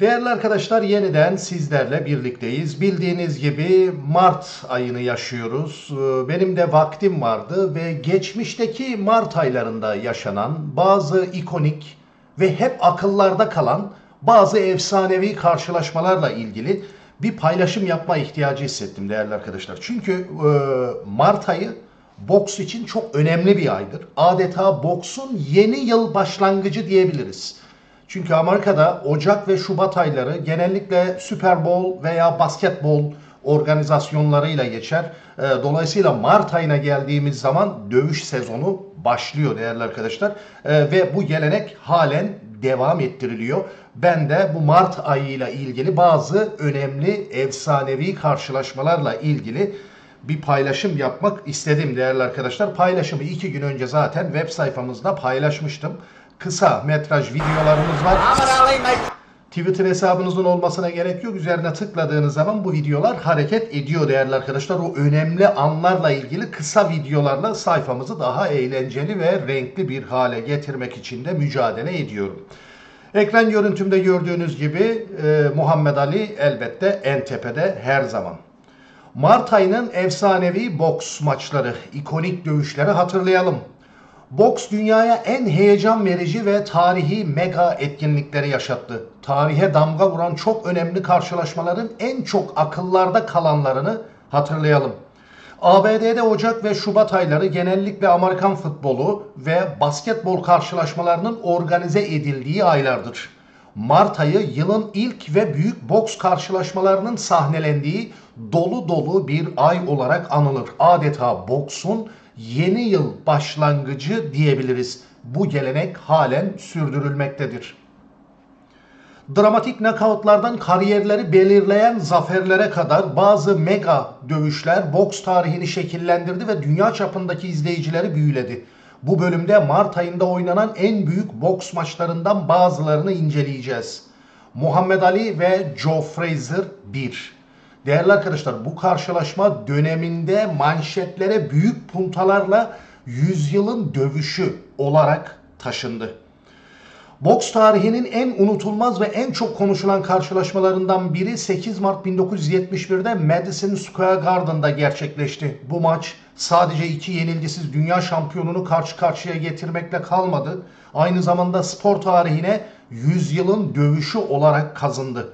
Değerli arkadaşlar yeniden sizlerle birlikteyiz. Bildiğiniz gibi Mart ayını yaşıyoruz. Ee, Benim de vaktim vardı ve geçmişteki Mart aylarında yaşanan bazı ikonik ve hep akıllarda kalan bazı efsanevi karşılaşmalarla ilgili bir paylaşım yapma ihtiyacı hissettim değerli arkadaşlar. Çünkü e, Mart ayı boks için çok önemli bir aydır. Adeta boksun yeni yıl başlangıcı diyebiliriz. Çünkü Amerika'da Ocak ve Şubat ayları genellikle Super Bowl veya basketbol organizasyonlarıyla geçer. Ee, Dolayısıyla Mart ayına geldiğimiz zaman dövüş sezonu başlıyor değerli arkadaşlar. Ee, Ve bu gelenek halen devam ettiriliyor. Ben de bu Mart ayıyla ilgili bazı önemli efsanevi karşılaşmalarla ilgili bir paylaşım yapmak istedim değerli arkadaşlar. Paylaşımı iki gün önce zaten web sayfamızda paylaşmıştım. Kısa metraj videolarımız var. Twitter hesabınızın olmasına gerek yok. Üzerine tıkladığınız zaman bu videolar hareket ediyor değerli arkadaşlar. O önemli anlarla ilgili kısa videolarla sayfamızı daha eğlenceli ve renkli bir hale getirmek için de mücadele ediyorum. Ekran görüntümde gördüğünüz gibi e, Muhammed Ali elbette en tepede her zaman. Mart ayının efsanevi boks maçları, ikonik dövüşleri hatırlayalım. Boks dünyaya en heyecan verici ve tarihi mega etkinlikleri yaşattı. Tarihe damga vuran çok önemli karşılaşmaların en çok akıllarda kalanlarını hatırlayalım. ABD'de Ocak ve Şubat ayları genellikle Amerikan futbolu ve basketbol karşılaşmalarının organize edildiği aylardır. Mart ayı yılın ilk ve büyük boks karşılaşmalarının sahnelendiği dolu dolu bir ay olarak anılır. Adeta boksun yeni yıl başlangıcı diyebiliriz. Bu gelenek halen sürdürülmektedir. Dramatik knockoutlardan kariyerleri belirleyen zaferlere kadar bazı mega dövüşler boks tarihini şekillendirdi ve dünya çapındaki izleyicileri büyüledi. Bu bölümde Mart ayında oynanan en büyük boks maçlarından bazılarını inceleyeceğiz. Muhammed Ali ve Joe Frazier 1. Değerli arkadaşlar bu karşılaşma döneminde manşetlere büyük puntalarla yüzyılın dövüşü olarak taşındı. Boks tarihinin en unutulmaz ve en çok konuşulan karşılaşmalarından biri 8 Mart 1971'de Madison Square Garden'da gerçekleşti. Bu maç sadece iki yenilgisiz dünya şampiyonunu karşı karşıya getirmekle kalmadı. Aynı zamanda spor tarihine yüzyılın dövüşü olarak kazındı.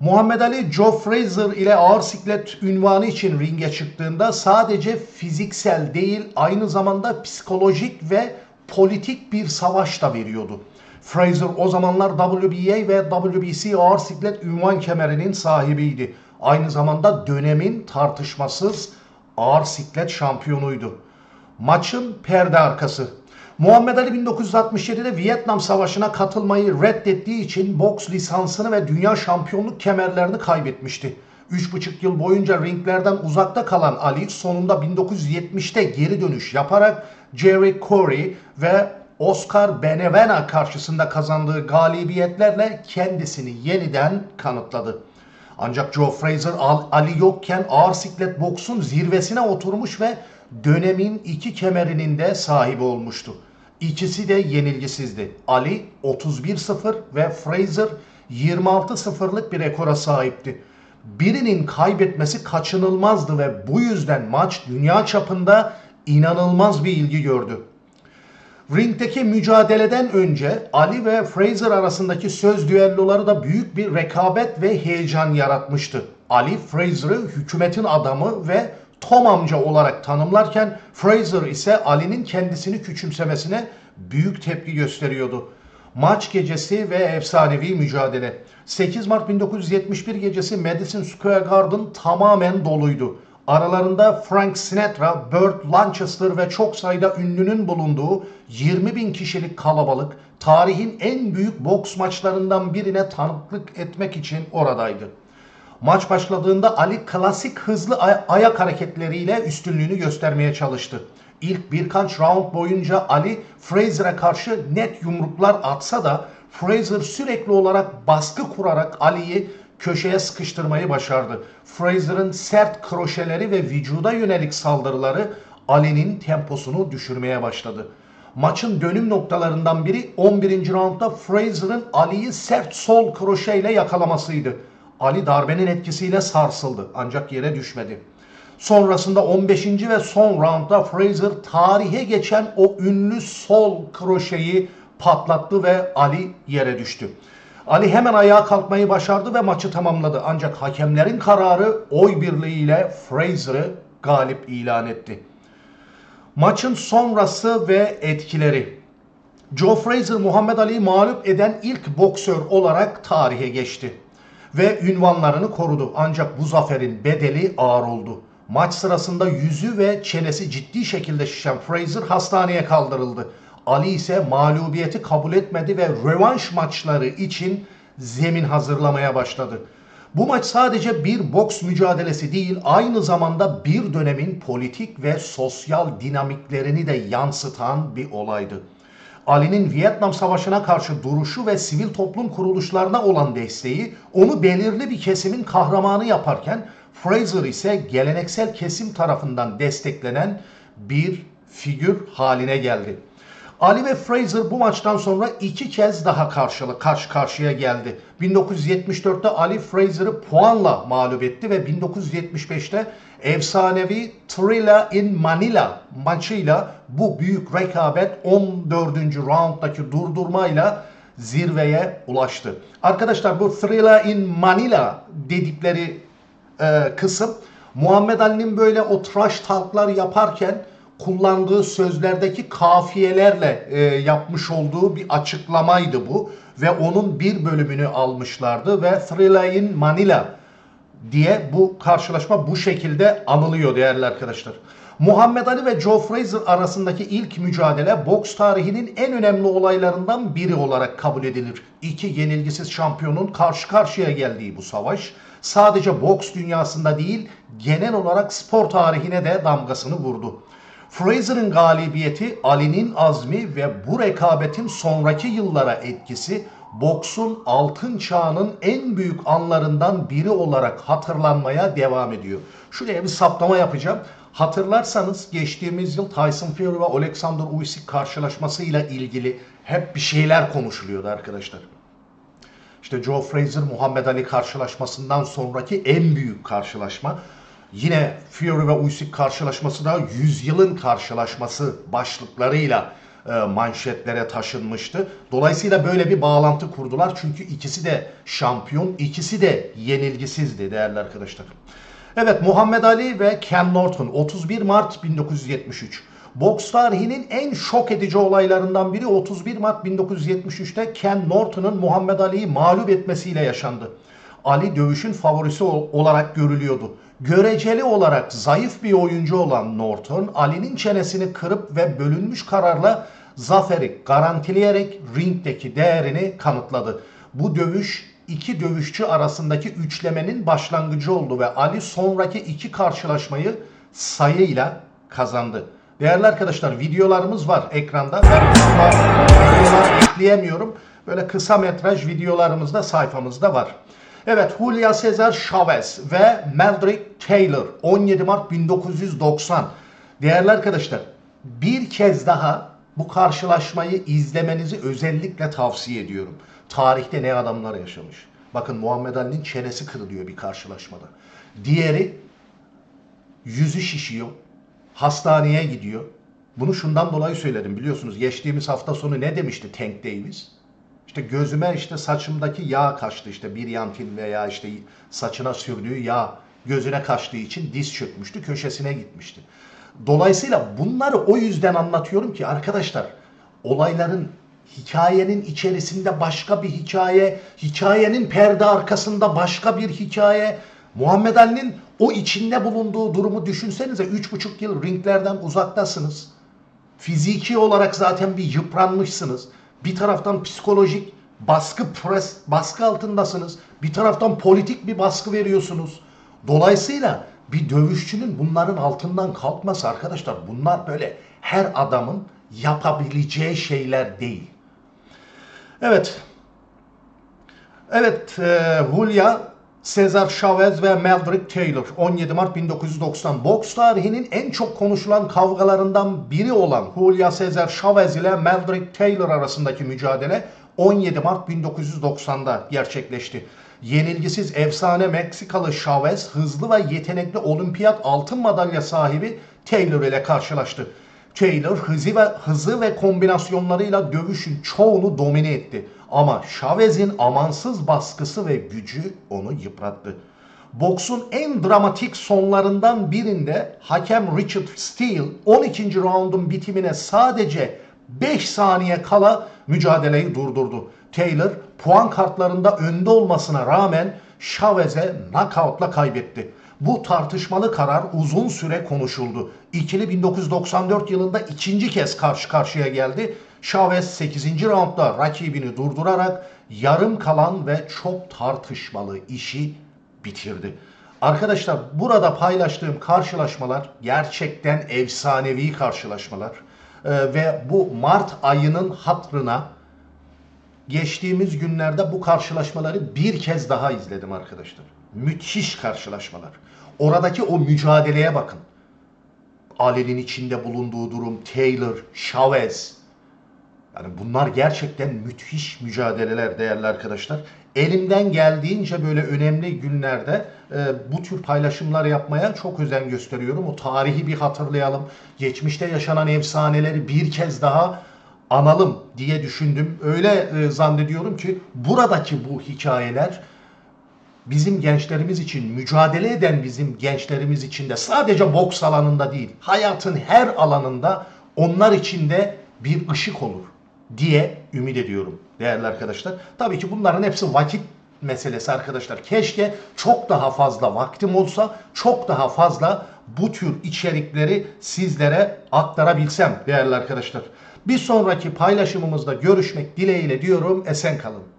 Muhammed Ali Joe Frazier ile ağır siklet ünvanı için ringe çıktığında sadece fiziksel değil aynı zamanda psikolojik ve politik bir savaş da veriyordu. Frazier o zamanlar WBA ve WBC ağır siklet ünvan kemerinin sahibiydi. Aynı zamanda dönemin tartışmasız ağır siklet şampiyonuydu. Maçın perde arkası. Muhammed Ali 1967'de Vietnam Savaşı'na katılmayı reddettiği için boks lisansını ve dünya şampiyonluk kemerlerini kaybetmişti. 3,5 yıl boyunca ringlerden uzakta kalan Ali sonunda 1970'te geri dönüş yaparak Jerry Corey ve Oscar Benevena karşısında kazandığı galibiyetlerle kendisini yeniden kanıtladı. Ancak Joe Frazier Al- Ali yokken ağır siklet boksun zirvesine oturmuş ve dönemin iki kemerinin de sahibi olmuştu. İkisi de yenilgisizdi. Ali 31-0 ve Frazier 26-0'lık bir rekora sahipti. Birinin kaybetmesi kaçınılmazdı ve bu yüzden maç dünya çapında inanılmaz bir ilgi gördü. Ringdeki mücadeleden önce Ali ve Fraser arasındaki söz düelloları da büyük bir rekabet ve heyecan yaratmıştı. Ali Fraser'ı hükümetin adamı ve Tom amca olarak tanımlarken Fraser ise Ali'nin kendisini küçümsemesine büyük tepki gösteriyordu. Maç gecesi ve efsanevi mücadele. 8 Mart 1971 gecesi Madison Square Garden tamamen doluydu. Aralarında Frank Sinatra, Burt Lancaster ve çok sayıda ünlünün bulunduğu 20 bin kişilik kalabalık tarihin en büyük boks maçlarından birine tanıklık etmek için oradaydı. Maç başladığında Ali klasik hızlı ay- ayak hareketleriyle üstünlüğünü göstermeye çalıştı. İlk birkaç round boyunca Ali Frazier'e karşı net yumruklar atsa da Frazier sürekli olarak baskı kurarak Ali'yi köşeye sıkıştırmayı başardı. Frazier'ın sert kroşeleri ve vücuda yönelik saldırıları Ali'nin temposunu düşürmeye başladı. Maçın dönüm noktalarından biri 11. roundda Frazier'ın Ali'yi sert sol kroşeyle yakalamasıydı. Ali darbenin etkisiyle sarsıldı ancak yere düşmedi. Sonrasında 15. ve son roundda Frazier tarihe geçen o ünlü sol kroşeyi patlattı ve Ali yere düştü. Ali hemen ayağa kalkmayı başardı ve maçı tamamladı. Ancak hakemlerin kararı oy birliğiyle Frazier'ı galip ilan etti. Maçın sonrası ve etkileri. Joe Frazier Muhammed Ali'yi mağlup eden ilk boksör olarak tarihe geçti. Ve ünvanlarını korudu. Ancak bu zaferin bedeli ağır oldu. Maç sırasında yüzü ve çenesi ciddi şekilde şişen Frazier hastaneye kaldırıldı. Ali ise mağlubiyeti kabul etmedi ve rövanş maçları için zemin hazırlamaya başladı. Bu maç sadece bir boks mücadelesi değil, aynı zamanda bir dönemin politik ve sosyal dinamiklerini de yansıtan bir olaydı. Ali'nin Vietnam Savaşı'na karşı duruşu ve sivil toplum kuruluşlarına olan desteği onu belirli bir kesimin kahramanı yaparken Fraser ise geleneksel kesim tarafından desteklenen bir figür haline geldi. Ali ve Fraser bu maçtan sonra iki kez daha karşılı karşı karşıya geldi. 1974'te Ali Fraser'ı puanla mağlup etti ve 1975'te efsanevi Thrilla in Manila maçıyla bu büyük rekabet 14. rounddaki durdurmayla zirveye ulaştı. Arkadaşlar bu Thrilla in Manila dedikleri e, kısım Muhammed Ali'nin böyle o trash talklar yaparken kullandığı sözlerdeki kafiyelerle e, yapmış olduğu bir açıklamaydı bu ve onun bir bölümünü almışlardı ve Thriller in Manila diye bu karşılaşma bu şekilde anılıyor değerli arkadaşlar. Muhammed Ali ve Joe Frazier arasındaki ilk mücadele boks tarihinin en önemli olaylarından biri olarak kabul edilir. İki yenilgisiz şampiyonun karşı karşıya geldiği bu savaş sadece boks dünyasında değil genel olarak spor tarihine de damgasını vurdu. Frazier'ın galibiyeti, Ali'nin azmi ve bu rekabetin sonraki yıllara etkisi boksun altın çağının en büyük anlarından biri olarak hatırlanmaya devam ediyor. Şuraya bir saptama yapacağım. Hatırlarsanız geçtiğimiz yıl Tyson Fury ve Alexander Usyk karşılaşmasıyla ilgili hep bir şeyler konuşuluyordu arkadaşlar. İşte Joe Frazier Muhammed Ali karşılaşmasından sonraki en büyük karşılaşma. Yine Fury ve Usyk karşılaşması da yüzyılın karşılaşması başlıklarıyla e, manşetlere taşınmıştı. Dolayısıyla böyle bir bağlantı kurdular. Çünkü ikisi de şampiyon, ikisi de yenilgisizdi değerli arkadaşlar. Evet Muhammed Ali ve Ken Norton 31 Mart 1973. Boks tarihinin en şok edici olaylarından biri 31 Mart 1973'te Ken Norton'un Muhammed Ali'yi mağlup etmesiyle yaşandı. Ali dövüşün favorisi olarak görülüyordu. Göreceli olarak zayıf bir oyuncu olan Norton, Ali'nin çenesini kırıp ve bölünmüş kararla zaferi garantileyerek ringdeki değerini kanıtladı. Bu dövüş iki dövüşçü arasındaki üçlemenin başlangıcı oldu ve Ali sonraki iki karşılaşmayı sayıyla kazandı. Değerli arkadaşlar videolarımız var ekranda. Ben ekleyemiyorum. Böyle kısa metraj videolarımız da sayfamızda var. Evet Julia Cesar Chavez ve Meldrick Taylor 17 Mart 1990. Değerli arkadaşlar bir kez daha bu karşılaşmayı izlemenizi özellikle tavsiye ediyorum. Tarihte ne adamlar yaşamış. Bakın Muhammed Ali'nin çenesi kırılıyor bir karşılaşmada. Diğeri yüzü şişiyor. Hastaneye gidiyor. Bunu şundan dolayı söyledim biliyorsunuz. Geçtiğimiz hafta sonu ne demişti Tank Davis? İşte gözüme işte saçımdaki yağ kaçtı işte bir yantin veya işte saçına sürdüğü yağ gözüne kaçtığı için diz çökmüştü, köşesine gitmişti. Dolayısıyla bunları o yüzden anlatıyorum ki arkadaşlar olayların hikayenin içerisinde başka bir hikaye, hikayenin perde arkasında başka bir hikaye. Muhammed Ali'nin o içinde bulunduğu durumu düşünsenize 3,5 yıl ringlerden uzaktasınız. Fiziki olarak zaten bir yıpranmışsınız. Bir taraftan psikolojik baskı pres, baskı altındasınız. Bir taraftan politik bir baskı veriyorsunuz. Dolayısıyla bir dövüşçünün bunların altından kalkması arkadaşlar bunlar böyle her adamın yapabileceği şeyler değil. Evet. Evet, e, Julia Cesar Chavez ve Meldrick Taylor 17 Mart 1990 boks tarihinin en çok konuşulan kavgalarından biri olan Julio Cesar Chavez ile Meldrick Taylor arasındaki mücadele 17 Mart 1990'da gerçekleşti. Yenilgisiz efsane Meksikalı Chavez hızlı ve yetenekli olimpiyat altın madalya sahibi Taylor ile karşılaştı. Taylor hızı ve hızı ve kombinasyonlarıyla dövüşün çoğunu domine etti. Ama Chavez'in amansız baskısı ve gücü onu yıprattı. Boksun en dramatik sonlarından birinde hakem Richard Steele 12. raundun bitimine sadece 5 saniye kala mücadeleyi durdurdu. Taylor puan kartlarında önde olmasına rağmen Chavez'e knockoutla kaybetti. Bu tartışmalı karar uzun süre konuşuldu. İkili 1994 yılında ikinci kez karşı karşıya geldi. Chavez 8. roundda rakibini durdurarak yarım kalan ve çok tartışmalı işi bitirdi. Arkadaşlar burada paylaştığım karşılaşmalar gerçekten efsanevi karşılaşmalar. Ee, ve bu Mart ayının hatrına geçtiğimiz günlerde bu karşılaşmaları bir kez daha izledim arkadaşlar. Müthiş karşılaşmalar. Oradaki o mücadeleye bakın. Ali'nin içinde bulunduğu durum, Taylor, Chavez. Yani bunlar gerçekten müthiş mücadeleler değerli arkadaşlar. Elimden geldiğince böyle önemli günlerde e, bu tür paylaşımlar yapmaya çok özen gösteriyorum. O tarihi bir hatırlayalım. Geçmişte yaşanan efsaneleri bir kez daha analım diye düşündüm. Öyle e, zannediyorum ki buradaki bu hikayeler bizim gençlerimiz için, mücadele eden bizim gençlerimiz için de sadece boks alanında değil, hayatın her alanında onlar için de bir ışık olur diye ümit ediyorum değerli arkadaşlar. Tabii ki bunların hepsi vakit meselesi arkadaşlar. Keşke çok daha fazla vaktim olsa, çok daha fazla bu tür içerikleri sizlere aktarabilsem değerli arkadaşlar. Bir sonraki paylaşımımızda görüşmek dileğiyle diyorum. Esen kalın.